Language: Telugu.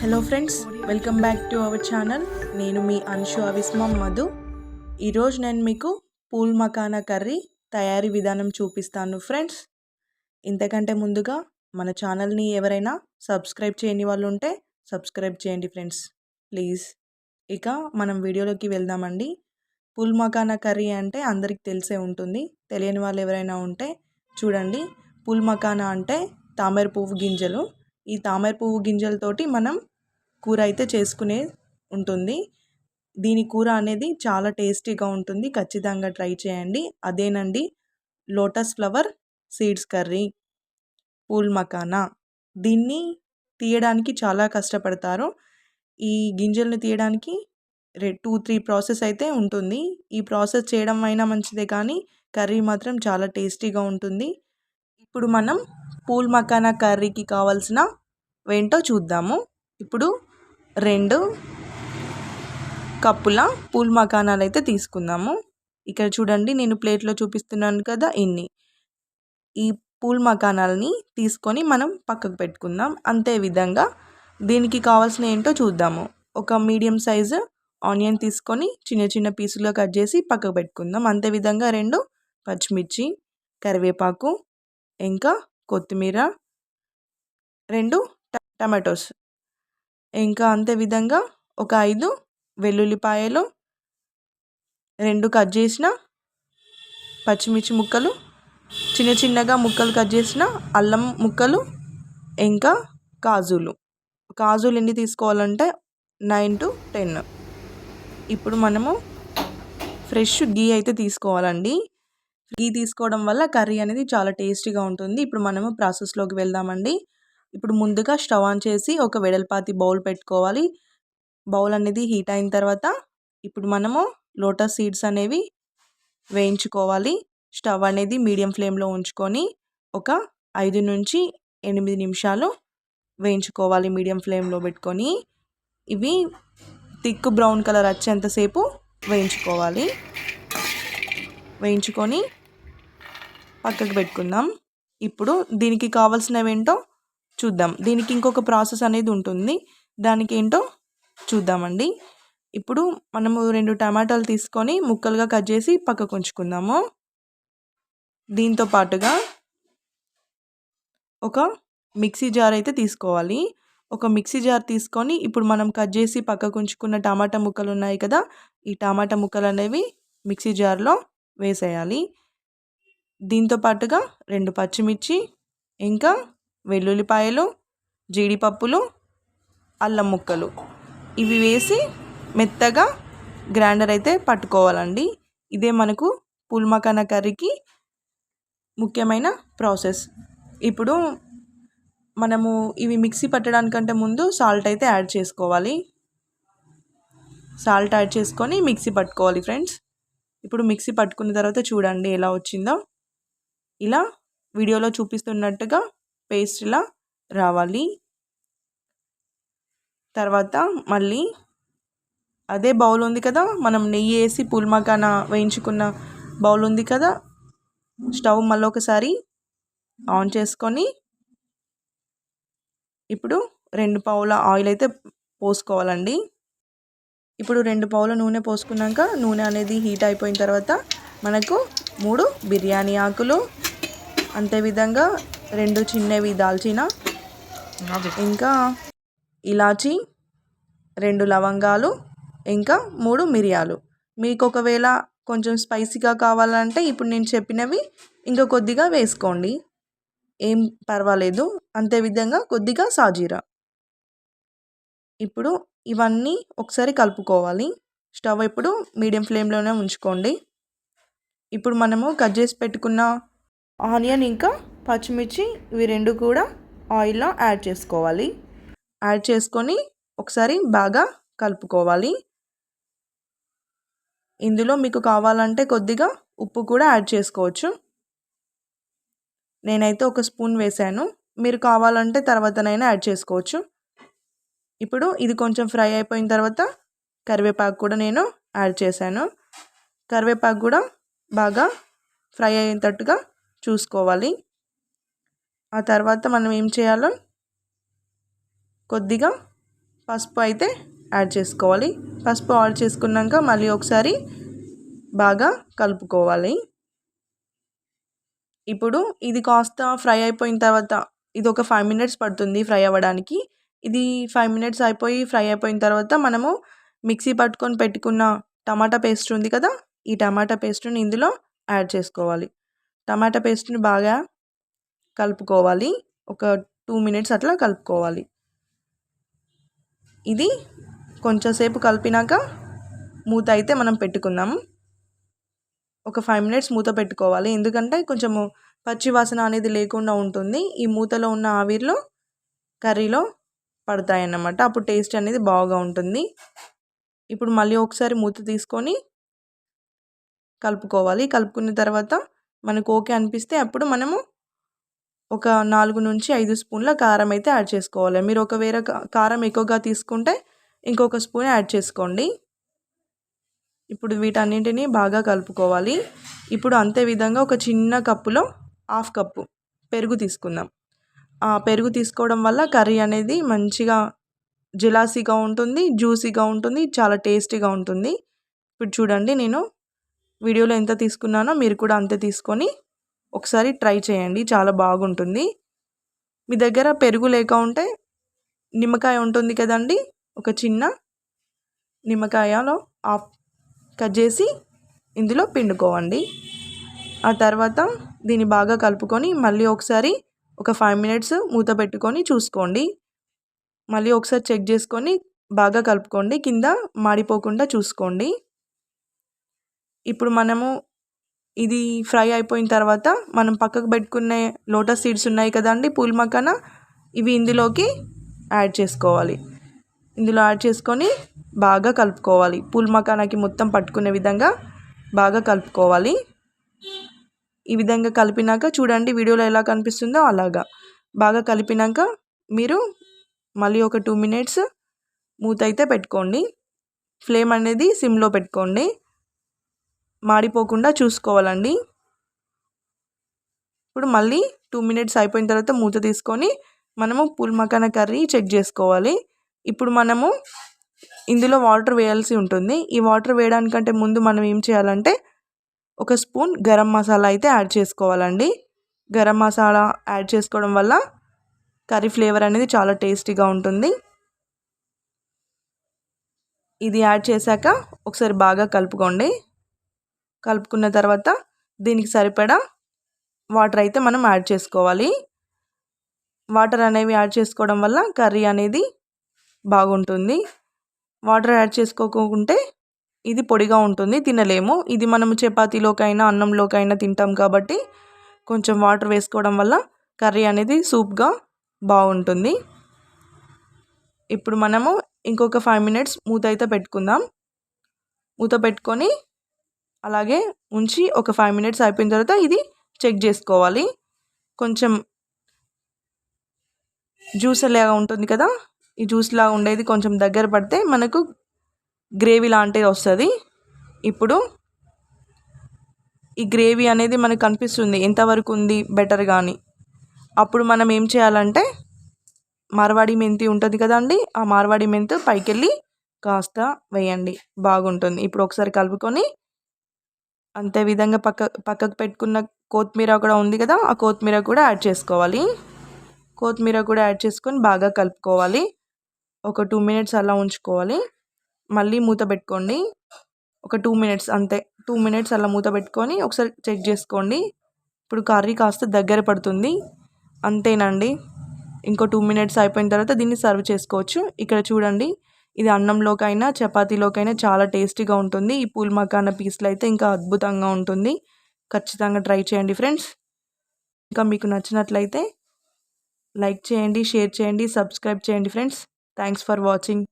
Hello friends welcome back to our channel నేను మీ అన్షు అవిస్మం మధు ఈరోజు నేను మీకు పూల్ మకానా కర్రీ తయారీ విధానం చూపిస్తాను ఫ్రెండ్స్ ఇంతకంటే ముందుగా మన ఛానల్ని ఎవరైనా సబ్స్క్రైబ్ చేయని వాళ్ళు ఉంటే సబ్స్క్రైబ్ చేయండి ఫ్రెండ్స్ ప్లీజ్ ఇక మనం వీడియోలోకి వెళ్దామండి. పూల్ మకానా కర్రీ అంటే అందరికి తెలిసే ఉంటుంది. తెలియని వాళ్ళు ఎవరైనా ఉంటే చూడండి. పూల్ మకానా అంటే తామర పువ్వు గింజలు. ఈ తామర పువ్వు గింజలతోటి మనం కూర అయితే చేసుకునే ఉంటుంది. దీని కూర అనేది చాలా టేస్టీగా ఉంటుంది. ఖచ్చితంగా ట్రై చేయండి. అదేనండి lotus flower seeds curry pool makhana. దీన్ని తీయడానికి చాలా కష్టపడతారు. ఈ గింజలను తీయడానికి రే టూ త్రీ ప్రాసెస్ అయితే ఉంటుంది. ఈ ప్రాసెస్ చేయడం అయినా మంచిదే కానీ కర్రీ మాత్రం చాలా టేస్టీగా ఉంటుంది. ఇప్పుడు మనం పూల్ మకానా కర్రీకి కావాల్సిన ఏంటో చూద్దాము. ఇప్పుడు రెండు కప్పుల పూల్ మకానాలు అయితే తీసుకుందాము. ఇక్కడ చూడండి నేను ప్లేట్లో చూపిస్తున్నాను కదా ఇన్ని. ఈ పూల్ మకానాలని తీసుకొని మనం పక్కకు పెట్టుకుందాం. అంతే విధంగా దీనికి కావాల్సిన ఏంటో చూద్దాము. ఒక మీడియం సైజు ఆనియన్ తీసుకొని చిన్న చిన్న పీసులుగా కట్ చేసి పక్కకు పెట్టుకుందాం. అంతే విధంగా రెండు పచ్చిమిర్చి కరివేపాకు ఇంకా కొత్తిమీర రెండు టమాటోస్. ఇంకా అంతే విధంగా ఒక ఐదు వెల్లుల్లిపాయలు రెండు కట్ చేసిన పచ్చిమిర్చి ముక్కలు చిన్న చిన్నగా ముక్కలు కట్ చేసిన అల్లం ముక్కలు ఇంకా కాజులు. కాజులు ఎన్ని తీసుకోవాలంటే నైన్ టు టెన్. ఇప్పుడు మనము ఫ్రెష్ గీ అయితే తీసుకోవాలండి. గీ తీసుకోవడం వల్ల కర్రీ అనేది చాలా టేస్టీగా ఉంటుంది. ఇప్పుడు మనము ప్రాసెస్లోకి వెళ్దామండి. ఇప్పుడు ముందుగా స్టవ్ ఆన్ చేసి ఒక వెడల్పాతి బౌల్ పెట్టుకోవాలి. బౌల్ అనేది హీట్ అయిన తర్వాత ఇప్పుడు మనము లోటస్ సీడ్స్ అనేవి వేయించుకోవాలి. స్టవ్ అనేది మీడియం ఫ్లేమ్లో ఉంచుకొని ఒక ఐదు నుంచి ఎనిమిది నిమిషాలు వేయించుకోవాలి మీడియం ఫ్లేమ్లో పెట్టుకొని. ఇవి థిక్ బ్రౌన్ కలర్ వచ్చేంతసేపు వేయించుకోవాలి. వేయించుకొని పక్కకు పెట్టుకుందాం. ఇప్పుడు దీనికి కావాల్సినవి ఏంటో చూద్దాం. దీనికి ఇంకొక ప్రాసెస్ అనేది ఉంటుంది. దానికి ఏంటో చూద్దామండి. ఇప్పుడు మనము రెండు టమాటాలు తీసుకొని ముక్కలుగా కట్ చేసి పక్కకు ఉంచుకుందాము. దీంతో పాటుగా ఒక మిక్సీ జార్ అయితే తీసుకోవాలి. ఒక మిక్సీ జార్ తీసుకొని ఇప్పుడు మనం కట్ చేసి పక్కకు ఉంచుకున్న టమాటా ముక్కలు ఉన్నాయి కదా ఈ టమాటా ముక్కలు అనేవి మిక్సీ జార్లో వేసేయాలి. దీంతో పాటుగా రెండు పచ్చిమిర్చి ఇంకా వెల్లుల్లిపాయలు జీడిపప్పులు అల్లం ముక్కలు. ఇవి వేసి మెత్తగా గ్రైండర్ అయితే పట్టుకోవాలండి. ఇదే మనకు పుల్మకాన కర్రీకి ముఖ్యమైన ప్రాసెస్. ఇప్పుడు మనము ఇవి మిక్సీ పట్టడానికంటే ముందు సాల్ట్ అయితే యాడ్ చేసుకోవాలి. సాల్ట్ యాడ్ చేసుకొని మిక్సీ పట్టుకోవాలి ఫ్రెండ్స్. ఇప్పుడు మిక్సీ పట్టుకున్న తర్వాత చూడండి ఎలా వచ్చిందో. ఇలా వీడియోలో చూపిస్తున్నట్టుగా పేస్ట్లా రావాలి. తర్వాత మళ్ళీ అదే బౌల్ ఉంది కదా మనం నెయ్యి వేసి పుల్మకాన వేయించుకున్న బౌల్ ఉంది కదా స్టవ్ మళ్ళీ ఒకసారి ఆన్ చేసుకొని ఇప్పుడు రెండు పావుల ఆయిల్ అయితే పోసుకోవాలండి. ఇప్పుడు రెండు పావుల నూనె పోసుకున్నాక నూనె అనేది హీట్ అయిపోయిన తర్వాత మనకు మూడు బిర్యానీ ఆకులు అంతే విధంగా రెండు చిన్నవి దాల్చిన ఇంకా ఇలాచి రెండు లవంగాలు ఇంకా మూడు మిరియాలు. మీకు ఒకవేళ కొంచెం స్పైసీగా కావాలంటే ఇప్పుడు నేను చెప్పినవి ఇంకా కొద్దిగా వేసుకోండి. ఏం పర్వాలేదు. అంతే విధంగా కొద్దిగా సాజీరా. ఇప్పుడు ఇవన్నీ ఒకసారి కలుపుకోవాలి. స్టవ్ ఇప్పుడు మీడియం ఫ్లేమ్లోనే ఉంచుకోండి. ఇప్పుడు మనము కట్ చేసి పెట్టుకున్న ఆనియన్ ఇంకా పచ్చిమిర్చి ఇవి రెండు కూడా ఆయిల్లో యాడ్ చేసుకోవాలి. యాడ్ చేసుకొని ఒకసారి బాగా కలుపుకోవాలి. ఇందులో మీకు కావాలంటే కొద్దిగా ఉప్పు కూడా యాడ్ చేసుకోవచ్చు. నేనైతే ఒక స్పూన్ వేసాను. మీరు కావాలంటే తర్వాతనైనా యాడ్ చేసుకోవచ్చు. ఇప్పుడు ఇది కొంచెం ఫ్రై అయిపోయిన తర్వాత కరివేపాకు కూడా నేను యాడ్ చేశాను. కరివేపాకు కూడా బాగా ఫ్రై అయ్యేటట్టుగా చూసుకోవాలి. ఆ తర్వాత మనం ఏం చేయాలో కొద్దిగా పసుపు అయితే యాడ్ చేసుకోవాలి. పసుపు యాడ్ చేసుకున్నాక మళ్ళీ ఒకసారి బాగా కలుపుకోవాలి. ఇప్పుడు ఇది కాస్త ఫ్రై అయిపోయిన తర్వాత ఇది ఒక ఫైవ్ మినిట్స్ పడుతుంది ఫ్రై అవ్వడానికి. ఇది ఫైవ్ మినిట్స్ అయిపోయి ఫ్రై అయిపోయిన తర్వాత మనము మిక్సీ పట్టుకొని పెట్టుకున్న టమాటా పేస్ట్ ఉంది కదా ఈ టమాటా పేస్ట్ని ఇందులో యాడ్ చేసుకోవాలి. టమాటా పేస్ట్ని బాగా కలుపుకోవాలి. ఒక టూ మినిట్స్ అట్లా కలుపుకోవాలి. ఇది కొంచెంసేపు కలిపినాక మూత అయితే మనం పెట్టుకుందాం. ఒక ఫైవ్ మినిట్స్ మూత పెట్టుకోవాలి. ఎందుకంటే కొంచెము పచ్చి వాసన అనేది లేకుండా ఉంటుంది. ఈ మూతలో ఉన్న ఆవిరిలో కర్రీలో పడతాయి అన్నమాట అప్పుడు టేస్ట్ అనేది బాగా ఉంటుంది. ఇప్పుడు మళ్ళీ ఒకసారి మూత తీసుకొని కలుపుకోవాలి. కలుపుకున్న తర్వాత మనకు ఓకే అనిపిస్తే అప్పుడు మనము ఒక నాలుగు నుంచి ఐదు స్పూన్ల కారం అయితే యాడ్ చేసుకోవాలి. మీరు ఒకవేళ కారం ఎక్కువగా తీసుకుంటే ఇంకొక స్పూన్ యాడ్ చేసుకోండి. ఇప్పుడు వీటన్నింటినీ బాగా కలుపుకోవాలి. ఇప్పుడు అంతే విధంగా ఒక చిన్న కప్పులో హాఫ్ కప్పు పెరుగు తీసుకుందాం. ఆ పెరుగు తీసుకోవడం వల్ల కర్రీ అనేది మంచిగా జిలాసీగా ఉంటుంది జ్యూసీగా ఉంటుంది చాలా టేస్టీగా ఉంటుంది. ఇప్పుడు చూడండి నేను వీడియోలో ఎంత తీసుకున్నానో మీరు కూడా అంతే తీసుకొని ఒకసారి ట్రై చేయండి చాలా బాగుంటుంది. మీ దగ్గర పెరుగు లేక ఉంటే నిమ్మకాయ ఉంటుంది కదండి ఒక చిన్న నిమ్మకాయలో ఆఫ్ కట్ చేసి ఇందులో పిండుకోవండి. ఆ తర్వాత దీన్ని బాగా కలుపుకొని మళ్ళీ ఒకసారి ఒక ఫైవ్ మినిట్స్ మూత పెట్టుకొని చూసుకోండి. మళ్ళీ ఒకసారి చెక్ చేసుకొని బాగా కలుపుకోండి కింద మాడిపోకుండా చూసుకోండి. ఇప్పుడు మనము ఇది ఫ్రై అయిపోయిన తర్వాత మనం పక్కకు పెట్టుకునే లోటస్ సీడ్స్ ఉన్నాయి కదండి పూల్ మక్కన ఇవి ఇందులోకి యాడ్ చేసుకోవాలి. ఇందులో యాడ్ చేసుకొని బాగా కలుపుకోవాలి. పూల్ మకానాకి మొత్తం పట్టుకునే విధంగా బాగా కలుపుకోవాలి. ఈ విధంగా కలిపినాక చూడండి వీడియోలో ఎలా కనిపిస్తుందో అలాగా. బాగా కలిపినాక మీరు మళ్ళీ ఒక టూ మినిట్స్ మూత అయితే పెట్టుకోండి. ఫ్లేమ్ అనేది సిమ్లో పెట్టుకోండి. మాడిపోకుండా చూసుకోవాలండి. ఇప్పుడు మళ్ళీ టూ మినిట్స్ అయిపోయిన తర్వాత మూత తీసుకొని మనము పూల్ మకాన కర్రీ చెక్ చేసుకోవాలి. ఇప్పుడు మనము ఇందులో వాటర్ వేయాల్సి ఉంటుంది. ఈ వాటర్ వేయడానికంటే ముందు మనం ఏం చేయాలంటే ఒక స్పూన్ గరం మసాలా అయితే యాడ్ చేసుకోవాలండి. గరం మసాలా యాడ్ చేసుకోవడం వల్ల కర్రీ ఫ్లేవర్ అనేది చాలా టేస్టీగా ఉంటుంది. ఇది యాడ్ చేశాక ఒకసారి బాగా కలుపుకోండి. కలుపుకున్న తర్వాత దీనికి సరిపడా వాటర్ అయితే మనం యాడ్ చేసుకోవాలి. వాటర్ అనేవి యాడ్ చేసుకోవడం వల్ల కర్రీ అనేది బాగుంటుంది. వాటర్ యాడ్ చేసుకోకుంటే ఇది పొడిగా ఉంటుంది తినలేము. ఇది మనం చపాతీలోకైనా అన్నంలోకైనా తింటాం కాబట్టి కొంచెం వాటర్ వేసుకోవడం వల్ల కర్రీ అనేది సూప్గా బాగుంటుంది. ఇప్పుడు మనము ఇంకొక ఫైవ్ మినిట్స్ మూత అయితే పెట్టుకుందాం. మూత పెట్టుకొని అలాగే ఉంచి ఒక ఫైవ్ మినిట్స్ అయిపోయిన తర్వాత ఇది చెక్ చేసుకోవాలి. కొంచెం జ్యూస్ లాగా ఉంటుంది కదా ఈ జ్యూస్ లాగా ఉండేది కొంచెం దగ్గర పడితే మనకు గ్రేవీ లాంటిది వస్తుంది. ఇప్పుడు ఈ గ్రేవీ అనేది మనకు కనిపిస్తుంది ఎంతవరకు ఉంది బెటర్ కానీ అప్పుడు మనం ఏం చేయాలంటే మార్వాడి మెంతి ఉంటుంది కదండి ఆ మార్వాడి మెంతి పైకి వెళ్ళి కాస్త వేయండి బాగుంటుంది. ఇప్పుడు ఒకసారి కలుపుకొని అంతే విధంగా పక్క పక్కకు పెట్టుకున్న కొత్తిమీర కూడా ఉంది కదా ఆ కొత్తిమీర కూడా యాడ్ చేసుకోవాలి. కొత్తిమీర కూడా యాడ్ చేసుకొని బాగా కలుపుకోవాలి. ఒక టూ మినిట్స్ అలా ఉంచుకోవాలి. మళ్ళీ మూత పెట్టుకోండి. ఒక టూ మినిట్స్ అంతే టూ మినిట్స్ అలా మూత పెట్టుకొని ఒకసారి చెక్ చేసుకోండి. ఇప్పుడు కర్రీ కాస్త దగ్గర పడుతుంది. అంతేనండి. ఇంకో టూ మినిట్స్ అయిపోయిన తర్వాత దీన్ని సర్వ్ చేసుకోవచ్చు. ఇక్కడ చూడండి. ఇది అన్నంలోకైనా చపాతీలోకైనా చాలా టేస్టీగా ఉంటుంది. ఈ పూల్ మకాన పీస్లు అయితే ఇంకా అద్భుతంగా ఉంటుంది. ఖచ్చితంగా ట్రై చేయండి ఫ్రెండ్స్. ఇంకా మీకు నచ్చినట్లయితే లైక్ చేయండి షేర్ చేయండి సబ్స్క్రైబ్ చేయండి ఫ్రెండ్స్. Thanks for watching.